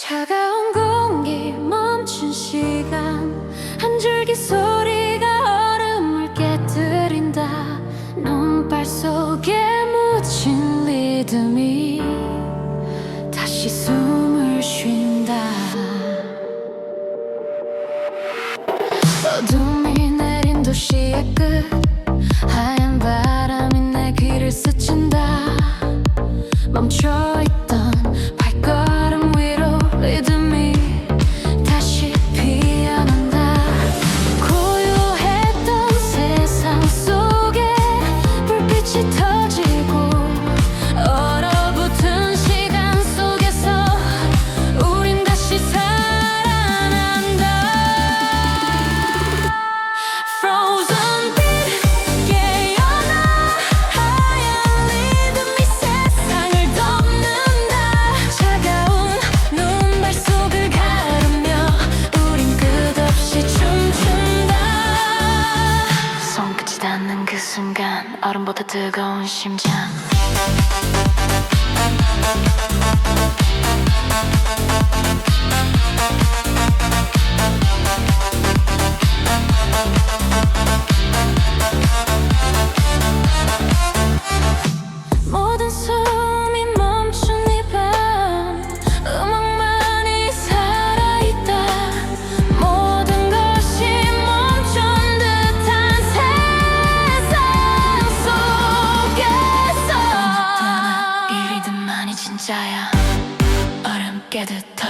차가운 공기 멈춘 시간. 한 줄기 소리가 얼음을 깨뜨린다. 눈발 속에 묻힌 리듬이 다시 숨을 쉰다. 어둠이 내린 도시의 끝. 하얀 밤 순간 얼음보다 뜨거운 심장.